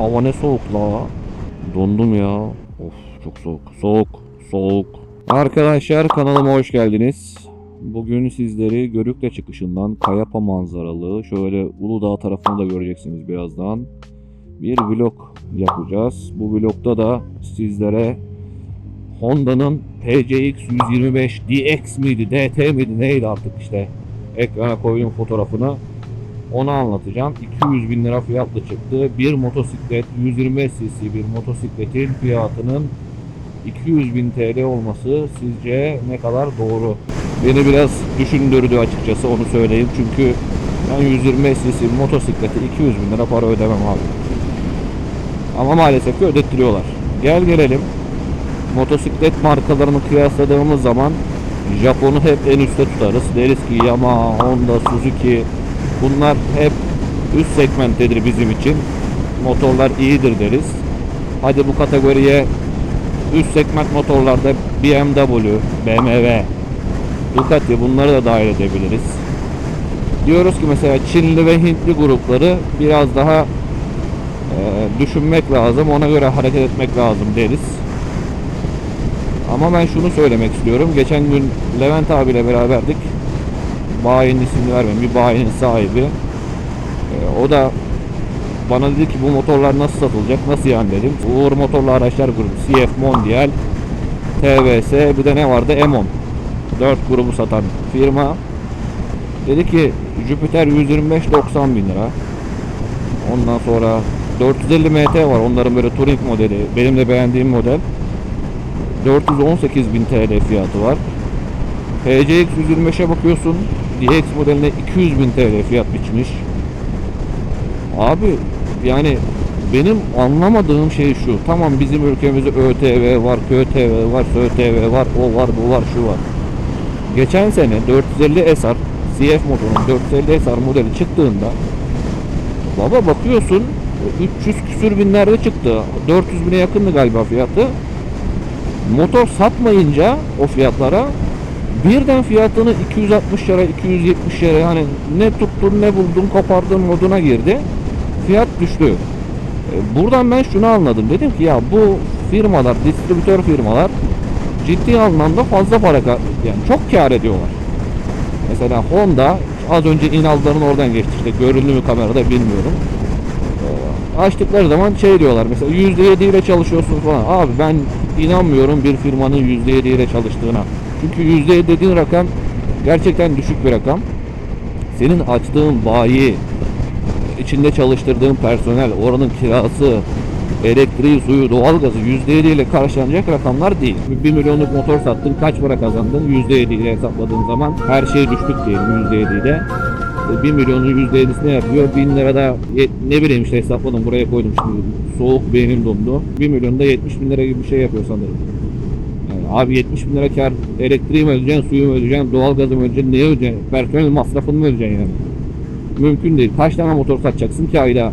hava ne soğuk la. Dondum ya. Of çok soğuk. Soğuk. Soğuk. Arkadaşlar kanalıma hoş geldiniz. Bugün sizleri Görükle çıkışından Kayapa manzaralı şöyle Uludağ tarafını da göreceksiniz birazdan. Bir vlog yapacağız. Bu vlogda da sizlere Honda'nın PCX 125 DX miydi, DT miydi neydi artık işte ekrana koyduğum fotoğrafını onu anlatacağım. 200 bin lira fiyatla çıktı. Bir motosiklet 125 cc bir motosikletin fiyatının 200 bin TL olması sizce ne kadar doğru? Beni biraz düşündürdü açıkçası onu söyleyeyim. Çünkü ben 125 cc motosiklete 200 bin lira para ödemem abi. Ama maalesef ki ödettiriyorlar. Gel gelelim. Motosiklet markalarını kıyasladığımız zaman Japon'u hep en üstte tutarız. Deriz ki Yamaha, Honda, Suzuki bunlar hep üst segmenttedir bizim için. Motorlar iyidir deriz. Hadi bu kategoriye üst segment motorlarda BMW, BMW, Ducati bunları da dahil edebiliriz. Diyoruz ki mesela Çinli ve Hintli grupları biraz daha e, düşünmek lazım. Ona göre hareket etmek lazım deriz. Ama ben şunu söylemek istiyorum. Geçen gün Levent abiyle beraberdik. Bayinin ismini vermem. Bir bayinin sahibi. Ee, o da bana dedi ki bu motorlar nasıl satılacak? Nasıl yani dedim. Uğur Motorlu Araçlar Grubu, CF Mondial, TVS, bir de ne vardı? Emon. 4 grubu satan firma. Dedi ki Jupiter 125 90 bin lira. Ondan sonra 450 MT var. Onların böyle touring modeli. Benim de beğendiğim model. 418 bin TL fiyatı var. PCX 125'e bakıyorsun. DX modeline 200 bin TL fiyat biçmiş. Abi yani benim anlamadığım şey şu. Tamam bizim ülkemizde ÖTV var, KÖTV var, SÖTV var, o var, bu var, şu var. Geçen sene 450 SR CF motorun 450 SR modeli çıktığında baba bakıyorsun 300 küsür binlerde çıktı. 400 bine yakındı galiba fiyatı motor satmayınca o fiyatlara birden fiyatını 260 lira 270 lira yani ne tuttun ne buldun kopardın moduna girdi. Fiyat düştü. E, buradan ben şunu anladım. Dedim ki ya bu firmalar distribütör firmalar ciddi anlamda fazla para yani çok kar ediyorlar. Mesela Honda az önce İnal'ların oradan geçti işte görüldü mü kamerada bilmiyorum. E, açtıkları zaman şey diyorlar mesela %7 ile çalışıyorsun falan. Abi ben inanmıyorum bir firmanın %7 ile çalıştığına. Çünkü %7 dediğin rakam gerçekten düşük bir rakam. Senin açtığın bayi, içinde çalıştırdığın personel, oranın kirası, elektriği, suyu, doğalgazı %7 ile karşılanacak rakamlar değil. 1 milyonluk motor sattın, kaç para kazandın? %7 ile hesapladığın zaman her şey düştük diyelim %7 ile. 1 milyonun %7'si ne yapıyor? 1000 lirada ne bileyim işte hesapladım buraya koydum şimdi soğuk beynim dondu. 1 milyonda 70 bin lira gibi bir şey yapıyor sanırım. Abi 70 bin lira kar elektriği mi ödeyeceksin, suyu mu ödeyeceksin, doğalgazı mı ödeyeceksin, neye ödeyeceksin, personel masrafını mı ödeyeceksin yani? Mümkün değil. Kaç tane motor satacaksın ki ayda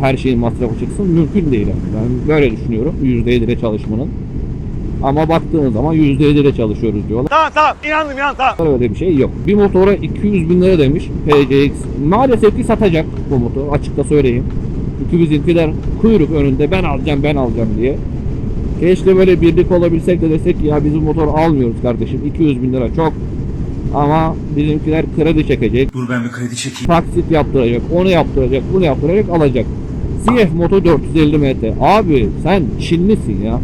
her şeyin masrafı çıksın? Mümkün değil. Yani. Ben böyle düşünüyorum %7 ile çalışmanın. Ama baktığın zaman %7 ile çalışıyoruz diyorlar. Tamam tamam inandım inandım tamam. Öyle bir şey yok. Bir motora 200 bin lira demiş PCX. Maalesef ki satacak bu motor açıkta söyleyeyim. Çünkü bizimkiler kuyruk önünde ben alacağım ben alacağım diye. Keşke böyle birlik olabilsek de desek ki ya biz bu motor almıyoruz kardeşim 200 bin lira çok. Ama bizimkiler kredi çekecek, Dur ben bir kredi çekeyim. taksit yaptıracak, onu yaptıracak, bunu yaptıracak alacak. CF Moto 450 MT. Abi sen Çinlisin ya.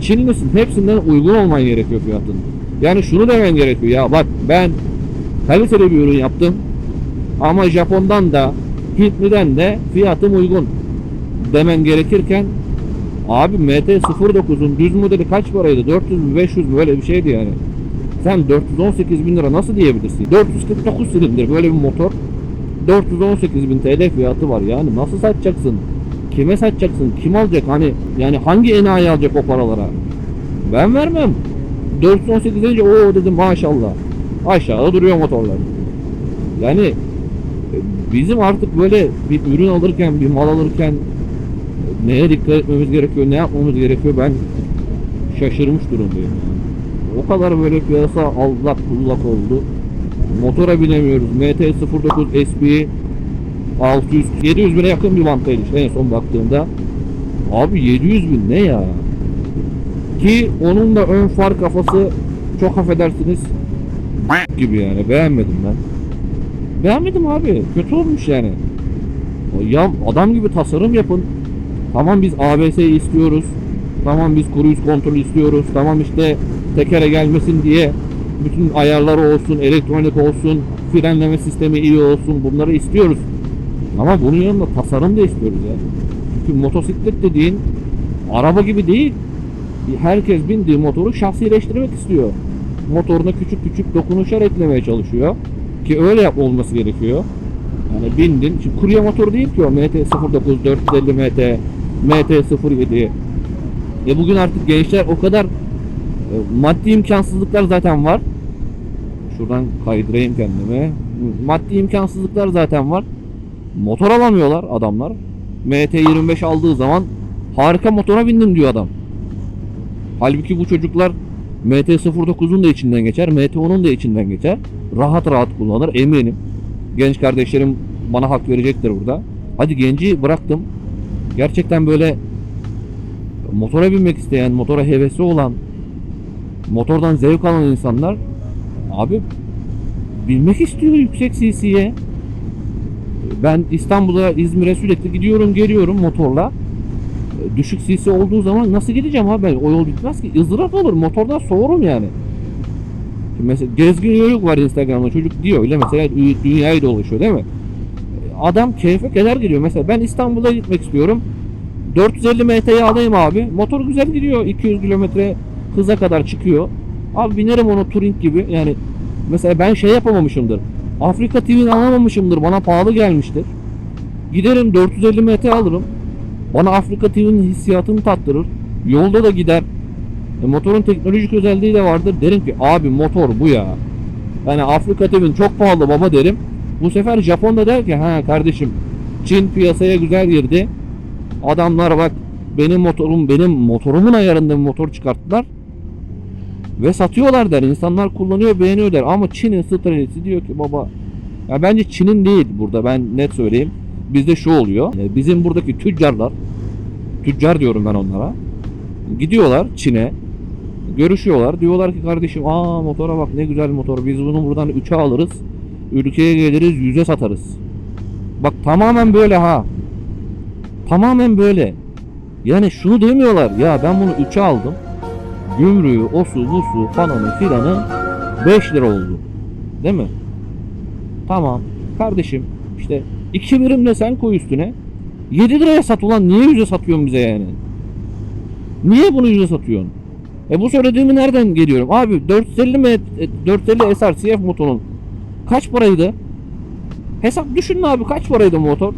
Çinlisin. Hepsinden uygun olman gerekiyor fiyatın. Yani şunu demen gerekiyor ya bak ben kaliteli bir ürün yaptım ama Japon'dan da Hintli'den de fiyatım uygun demen gerekirken abi MT-09'un düz modeli kaç paraydı? 400 mü 500 mü böyle bir şeydi yani. Sen 418 bin lira nasıl diyebilirsin? 449 silindir böyle bir motor 418 bin TL fiyatı var yani nasıl satacaksın? Kime satacaksın? Kim alacak? Hani yani hangi enayi alacak o paralara? Ben vermem. 418 deyince o dedim maşallah. Aşağıda duruyor motorlar. Yani e, bizim artık böyle bir ürün alırken, bir mal alırken neye dikkat etmemiz gerekiyor, ne yapmamız gerekiyor ben şaşırmış durumdayım. O kadar böyle piyasa allak bullak oldu. Motora binemiyoruz. MT-09 SP 600 700 bine yakın bir bantaydı işte en son baktığımda. Abi 700 bin ne ya? Ki onun da ön far kafası çok affedersiniz gibi yani beğenmedim ben. Beğenmedim abi. Kötü olmuş yani. Ya adam gibi tasarım yapın. Tamam biz ABS istiyoruz. Tamam biz cruise kontrol istiyoruz. Tamam işte tekere gelmesin diye bütün ayarları olsun, elektronik olsun, frenleme sistemi iyi olsun bunları istiyoruz. Ama bunun yanında tasarım da istiyoruz ya. Çünkü motosiklet dediğin araba gibi değil. Herkes bindiği motoru şahsileştirmek istiyor. Motoruna küçük küçük dokunuşlar eklemeye çalışıyor. Ki öyle yap olması gerekiyor. Yani bindin. Şimdi kurye motor değil ki o MT-09 450 MT, MT-07. E bugün artık gençler o kadar e, maddi imkansızlıklar zaten var. Şuradan kaydırayım kendimi. Maddi imkansızlıklar zaten var. Motor alamıyorlar adamlar. MT-25 aldığı zaman harika motora bindim diyor adam. Halbuki bu çocuklar MT-09'un da içinden geçer, MT-10'un da içinden geçer. Rahat rahat kullanır eminim. Genç kardeşlerim bana hak verecektir burada. Hadi genci bıraktım. Gerçekten böyle motora binmek isteyen, motora hevesi olan, motordan zevk alan insanlar abi binmek istiyor yüksek CC'ye. Ben İstanbul'a, İzmir'e sürekli gidiyorum, geliyorum motorla. Düşük CC olduğu zaman nasıl gideceğim abi ben? O yol bitmez ki. ızdırap olur. Motordan soğurum yani. Şimdi mesela gezgin yörük var Instagram'da çocuk diyor öyle mesela dü- dünyayı dolaşıyor değil mi? Adam keyfe keder geliyor. Mesela ben İstanbul'a gitmek istiyorum. 450 MT'yi alayım abi. Motor güzel gidiyor. 200 kilometre hıza kadar çıkıyor. Abi binerim onu Touring gibi. Yani mesela ben şey yapamamışımdır. Afrika TV'ni alamamışımdır. Bana pahalı gelmiştir. Giderim 450 MT alırım. Bana Afrika TV'nin hissiyatını tattırır. Yolda da gider. E, motorun teknolojik özelliği de vardır. Derim ki abi motor bu ya. Yani Afrika TV'nin çok pahalı baba derim. Bu sefer Japon da der ki ha kardeşim Çin piyasaya güzel girdi. Adamlar bak benim motorum benim motorumun ayarında bir motor çıkarttılar. Ve satıyorlar der. İnsanlar kullanıyor beğeniyor der. Ama Çin'in stratejisi diyor ki baba ya bence Çin'in değil burada ben net söyleyeyim. Bizde şu oluyor. e, Bizim buradaki tüccarlar tüccar diyorum ben onlara. Gidiyorlar Çin'e görüşüyorlar. Diyorlar ki kardeşim aa motora bak ne güzel motor. Biz bunu buradan 3'e alırız. Ülkeye geliriz 100'e satarız. Bak tamamen böyle ha. Tamamen böyle. Yani şunu demiyorlar. Ya ben bunu 3'e aldım. Gümrüğü, osu, busu, falanı filanı 5 lira oldu. Değil mi? Tamam. Kardeşim işte 2 birim de sen koy üstüne. 7 liraya sat ulan niye 100'e satıyorsun bize yani? Niye bunu 100'e satıyorsun? E bu söylediğimi nereden geliyorum? Abi 450 m 450 SR CF motorun kaç paraydı? Hesap düşünün abi kaç paraydı motor?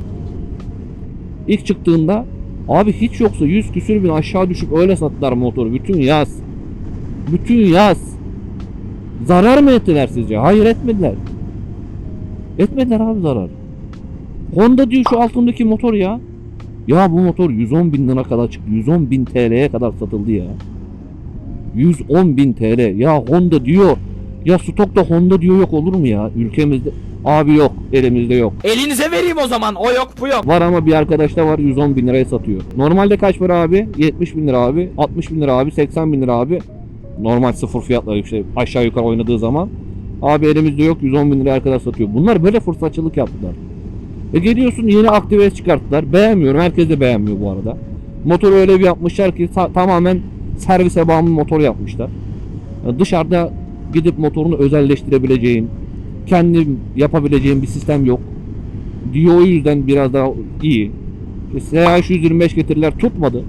İlk çıktığında abi hiç yoksa 100 küsür bin aşağı düşüp öyle sattılar motoru bütün yaz. Bütün yaz. Zarar mı ettiler sizce? Hayır etmediler. Etmediler abi zarar. Honda diyor şu altındaki motor ya. Ya bu motor 110 bin lira kadar çıktı. 110 bin TL'ye kadar satıldı ya. 110 bin TL. Ya Honda diyor. Ya stokta Honda diyor yok olur mu ya? Ülkemizde. Abi yok. Elimizde yok. Elinize vereyim o zaman. O yok bu yok. Var ama bir arkadaşta var 110 bin liraya satıyor. Normalde kaç para abi? 70 bin lira abi. 60 bin lira abi. 80 bin lira abi. Normal sıfır fiyatları işte aşağı yukarı oynadığı zaman. Abi elimizde yok 110 bin liraya kadar satıyor. Bunlar böyle fırsatçılık yaptılar. E geliyorsun yeni aktive çıkarttılar. Beğenmiyorum. Herkes de beğenmiyor bu arada. Motoru öyle bir yapmışlar ki tamamen servise bağımlı motor yapmışlar. Ya dışarıda gidip motorunu özelleştirebileceğin, kendin yapabileceğin bir sistem yok. Diyor o yüzden biraz daha iyi. İşte SH125 getirdiler tutmadı.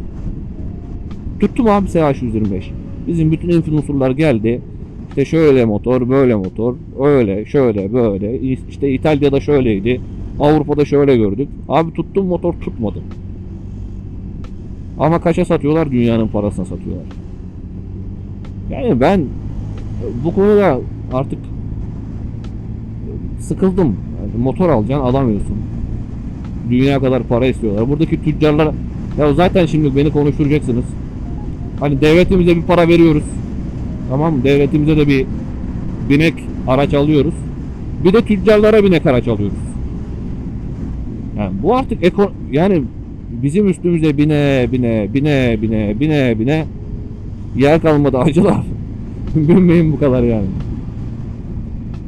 Tuttu mu abi SH125? Bizim bütün influencerlar geldi. İşte şöyle motor, böyle motor, öyle, şöyle, böyle. İşte İtalya'da şöyleydi. Avrupa'da şöyle gördük. Abi tuttum motor tutmadı. Ama kaça satıyorlar? Dünyanın parasına satıyorlar. Yani ben bu konuda artık sıkıldım. Yani motor alacaksın alamıyorsun. Dünya kadar para istiyorlar. Buradaki tüccarlar ya zaten şimdi beni konuşturacaksınız. Hani devletimize bir para veriyoruz. Tamam? Devletimize de bir binek araç alıyoruz. Bir de tüccarlara binek araç alıyoruz. Yani bu artık eko yani bizim üstümüze bine bine bine bine bine bine yer kalmadı acılar. Binmeyin bu kadar yani.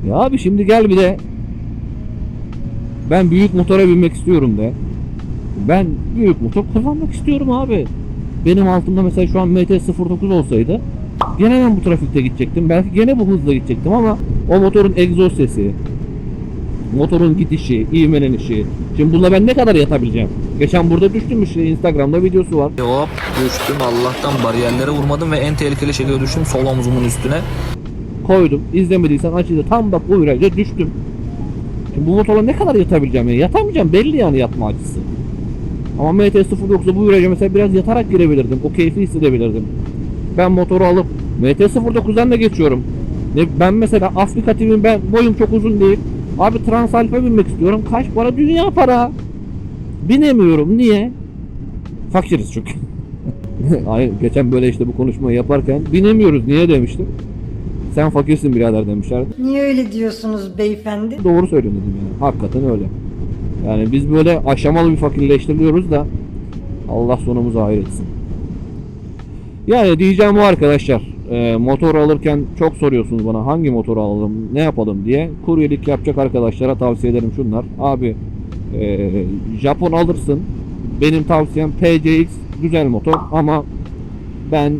Ya abi şimdi gel bir de ben büyük motora binmek istiyorum de. Ben büyük motor kullanmak istiyorum abi. Benim altımda mesela şu an MT-09 olsaydı gene ben bu trafikte gidecektim. Belki gene bu hızla gidecektim ama o motorun egzoz sesi, motorun gidişi, ivmelenişi. Şimdi bununla ben ne kadar yatabileceğim? Geçen burada düştüm işte Instagram'da videosu var. Hop düştüm Allah'tan bariyerlere vurmadım ve en tehlikeli şekilde düştüm sol omzumun üstüne. Koydum. İzlemediysen açıydı. Tam bak bu viraja düştüm. Şimdi bu motorla ne kadar yatabileceğim yani? Yatamayacağım belli yani yatma açısı. Ama MT-09'da bu viraja mesela biraz yatarak girebilirdim. O keyfi hissedebilirdim. Ben motoru alıp MT-09'dan da geçiyorum. Ne, ben mesela Afrika TV'nin ben boyum çok uzun değil. Abi Transalp'e binmek istiyorum. Kaç para? Dünya para. Binemiyorum. Niye? Fakiriz çünkü. Ay, geçen böyle işte bu konuşmayı yaparken binemiyoruz. Niye demiştim. Sen fakirsin birader demişlerdi. Niye öyle diyorsunuz beyefendi? Doğru söylüyorsun dedim yani. Hakikaten öyle. Yani biz böyle aşamalı bir fakirleştiriliyoruz da Allah sonumuzu hayır etsin. Yani diyeceğim bu arkadaşlar. E, motor alırken çok soruyorsunuz bana hangi motoru alalım, ne yapalım diye. Kuryelik yapacak arkadaşlara tavsiye ederim şunlar. Abi e, Japon alırsın. Benim tavsiyem PCX güzel motor ama ben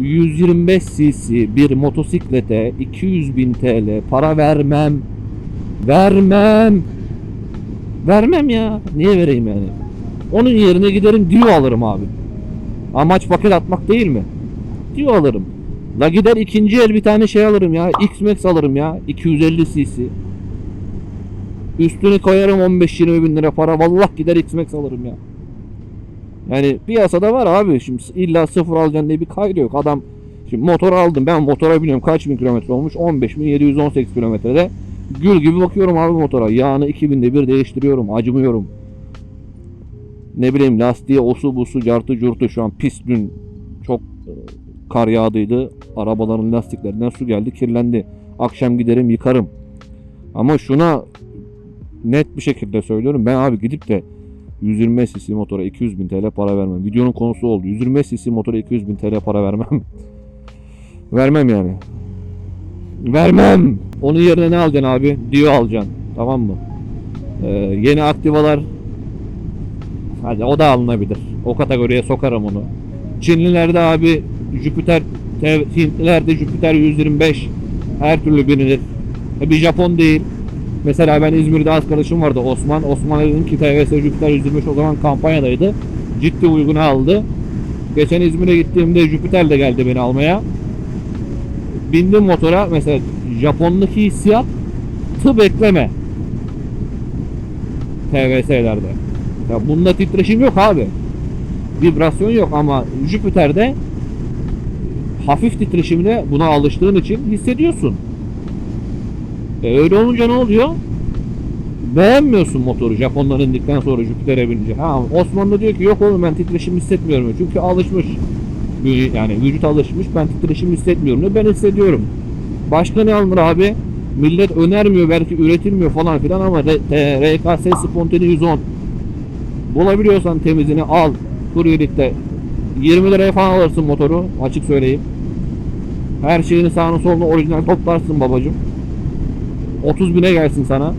125 cc bir motosiklete 200 bin TL para vermem. Vermem. Vermem ya. Niye vereyim yani? Onun yerine giderim Dio alırım abi. Amaç paket atmak değil mi? Dio alırım. La gider ikinci el bir tane şey alırım ya. X-Max alırım ya. 250 cc. Üstüne koyarım 15-20 bin lira para. Vallahi gider X-Max alırım ya. Yani piyasada var abi. Şimdi illa sıfır alacaksın diye bir kaydı yok. Adam şimdi motor aldım. Ben motora biniyorum. Kaç bin kilometre olmuş? 15.718 kilometrede. Gül gibi bakıyorum abi motora. Yağını 2000'de bir değiştiriyorum. Acımıyorum. Ne bileyim lastiğe osu busu cartı curtu şu an pis dün çok kar yağdıydı. Arabaların lastiklerinden su geldi kirlendi. Akşam giderim yıkarım. Ama şuna net bir şekilde söylüyorum. Ben abi gidip de 125 cc motora 200 bin TL para vermem. Videonun konusu oldu. 125 cc motora 200 bin TL para vermem. vermem yani. Vermem. Onun yerine ne alacaksın abi? Dio alacaksın. Tamam mı? Ee, yeni aktivalar Hadi o da alınabilir. O kategoriye sokarım onu. Çinlilerde abi Jüpiter Hintlilerde Jüpiter 125 her türlü binilir. E, bir Japon değil. Mesela ben İzmir'de arkadaşım vardı Osman. Osman'a dedim ki TVS Jüpiter 125 o zaman kampanyadaydı. Ciddi uyguna aldı. Geçen İzmir'e gittiğimde Jüpiter de geldi beni almaya. Bindim motora mesela Japondaki hissiyat tı bekleme. TVS'lerde. Ya bunda titreşim yok abi. Vibrasyon yok ama Jüpiter'de hafif titreşimle buna alıştığın için hissediyorsun. E öyle olunca ne oluyor? Beğenmiyorsun motoru Japonlar indikten sonra Jüpiter'e binince. Ha, Osman da diyor ki yok oğlum ben titreşim hissetmiyorum. Çünkü alışmış. Yani vücut alışmış ben titreşim hissetmiyorum. diyor. Ben hissediyorum. Başka ne alınır abi? Millet önermiyor belki üretilmiyor falan filan ama RKS Spontane 110 bulabiliyorsan temizini al. Kuryelikte 20 liraya falan alırsın motoru açık söyleyeyim. Her şeyini sağını solunu orijinal toplarsın babacım. 30 bine gelsin sana.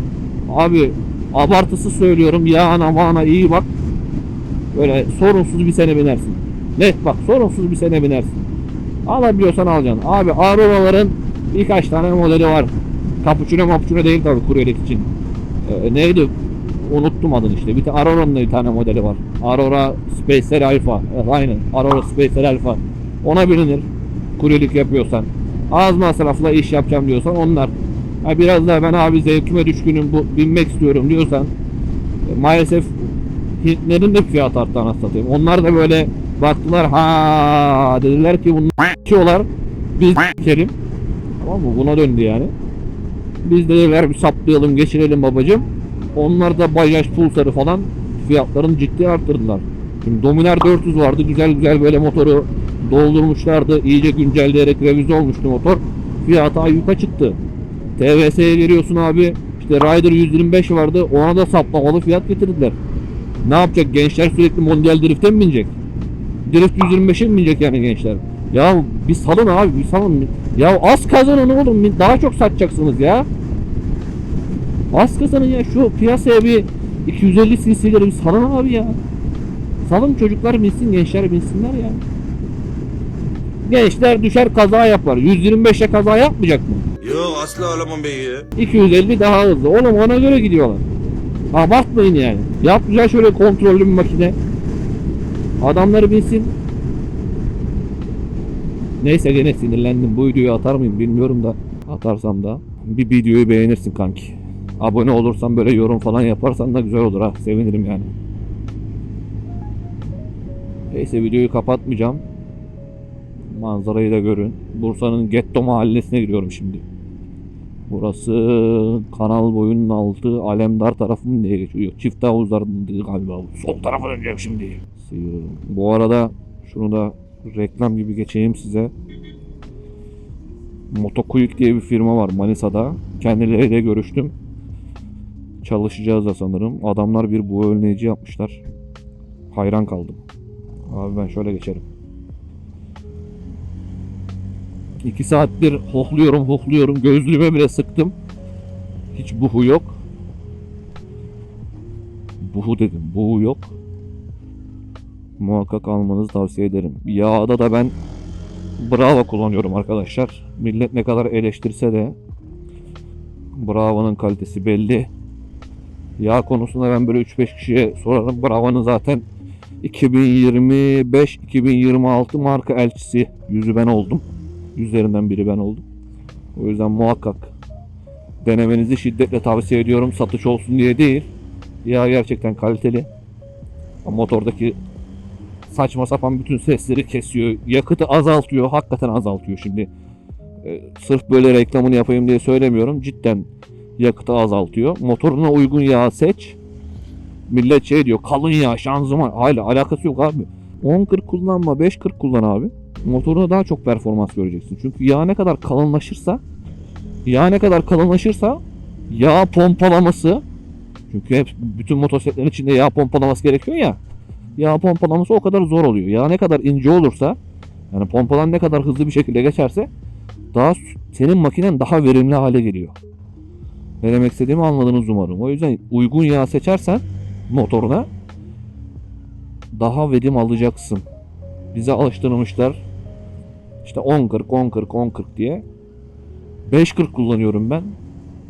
Abi abartısı söylüyorum yağına mağana iyi bak. Böyle sorunsuz bir sene binersin. Net bak sorunsuz bir sene binersin. Alabiliyorsan alacaksın. Abi Aurora'ların birkaç tane modeli var. Cappuccino mapuccino değil tabi kuryelik için. Ee, neydi? Unuttum adını işte. Bir tane Aurora'nın da bir tane modeli var. Aurora Spacer Alpha. Evet, aynen. Aurora Spacer Alpha. Ona bilinir. Kuryelik yapıyorsan. Az masrafla iş yapacağım diyorsan onlar. Ha biraz daha ben abi zevkime düşkünüm bu binmek istiyorum diyorsan e, maalesef Hintlerin de fiyat arttı anasını satayım. Onlar da böyle baktılar ha dediler ki bunlar içiyorlar biz kerim. Tamam mı? Buna döndü yani. Biz de dediler bir saplayalım geçirelim babacım. Onlar da Bajaj Pulsar'ı falan fiyatlarını ciddi arttırdılar. Şimdi Dominar 400 vardı. Güzel güzel böyle motoru doldurmuşlardı. İyice güncelleyerek revize olmuştu motor. Fiyatı ayyuka çıktı. TVS'ye veriyorsun abi. İşte Rider 125 vardı. Ona da saplamalı fiyat getirdiler. Ne yapacak? Gençler sürekli Mondial Drift'e mi binecek? Drift 125'e mi binecek yani gençler? Ya bir salın abi bir salın. Ya az kazanın oğlum. Daha çok satacaksınız ya. Az kazanın ya. Şu piyasaya bir 250 cc'leri bir salın abi ya. Salın çocuklar binsin, gençler binsinler ya. Gençler düşer kaza yapar. 125'e kaza yapmayacak mı? Yok asla alamam beyi. 250 daha hızlı. Oğlum ona göre gidiyorlar. Abartmayın yani. Yap güzel şöyle kontrollü bir makine. Adamları binsin. Neyse gene sinirlendim. Bu videoyu atar mıyım bilmiyorum da. Atarsam da. Bir videoyu beğenirsin kanki. Abone olursan böyle yorum falan yaparsan da güzel olur ha. Sevinirim yani. Neyse videoyu kapatmayacağım. Manzarayı da görün. Bursa'nın Getto mahallesine giriyorum şimdi. Burası kanal boyunun altı Alemdar tarafı mı diye geçiyor. Çift havuzlarında galiba. Sol tarafa döneceğim şimdi. Sıyırıyorum. Bu arada şunu da reklam gibi geçeyim size. Motokuyuk diye bir firma var Manisa'da. Kendileriyle görüştüm. Çalışacağız da sanırım. Adamlar bir bu önleyici yapmışlar. Hayran kaldım. Abi ben şöyle geçerim. İki saattir hokluyorum hokluyorum. Gözlüğüme bile sıktım. Hiç buhu yok. Buhu dedim. Buhu yok. Muhakkak almanızı tavsiye ederim. Yağda da ben Bravo kullanıyorum arkadaşlar. Millet ne kadar eleştirse de Bravo'nun kalitesi belli. Yağ konusunda ben böyle 3-5 kişiye sorarım. Bravo'nun zaten 2025-2026 marka elçisi yüzü ben oldum. Yüzlerinden biri ben oldum. O yüzden muhakkak denemenizi şiddetle tavsiye ediyorum. Satış olsun diye değil. Yağ gerçekten kaliteli. Motordaki saçma sapan bütün sesleri kesiyor. Yakıtı azaltıyor. Hakikaten azaltıyor şimdi. Ee, sırf böyle reklamını yapayım diye söylemiyorum. Cidden yakıtı azaltıyor. Motoruna uygun yağ seç. Millet şey diyor kalın yağ şanzıman. Hala alakası yok abi. 10-40 kullanma 5-40 kullan abi. Motoruna daha çok performans göreceksin. Çünkü yağ ne kadar kalınlaşırsa yağ ne kadar kalınlaşırsa yağ pompalaması çünkü hep bütün motosikletlerin içinde yağ pompalaması gerekiyor ya yağ pompalaması o kadar zor oluyor. Yağ ne kadar ince olursa yani pompalan ne kadar hızlı bir şekilde geçerse daha senin makinen daha verimli hale geliyor. Ne demek istediğimi anladınız umarım. O yüzden uygun yağ seçersen motoruna daha verim alacaksın. Bize alıştırmışlar. İşte 10 40 10 40 10 40 diye. 5 40 kullanıyorum ben.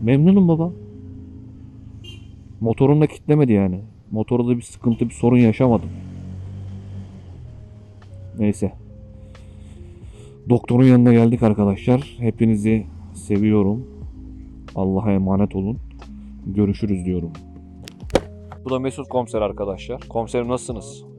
Memnunum baba. Motorumda kitlemedi yani. Motorda bir sıkıntı, bir sorun yaşamadım. Neyse. Doktorun yanına geldik arkadaşlar. Hepinizi seviyorum. Allah'a emanet olun. Görüşürüz diyorum. Bu da Mesut Komiser arkadaşlar. Komiserim nasılsınız?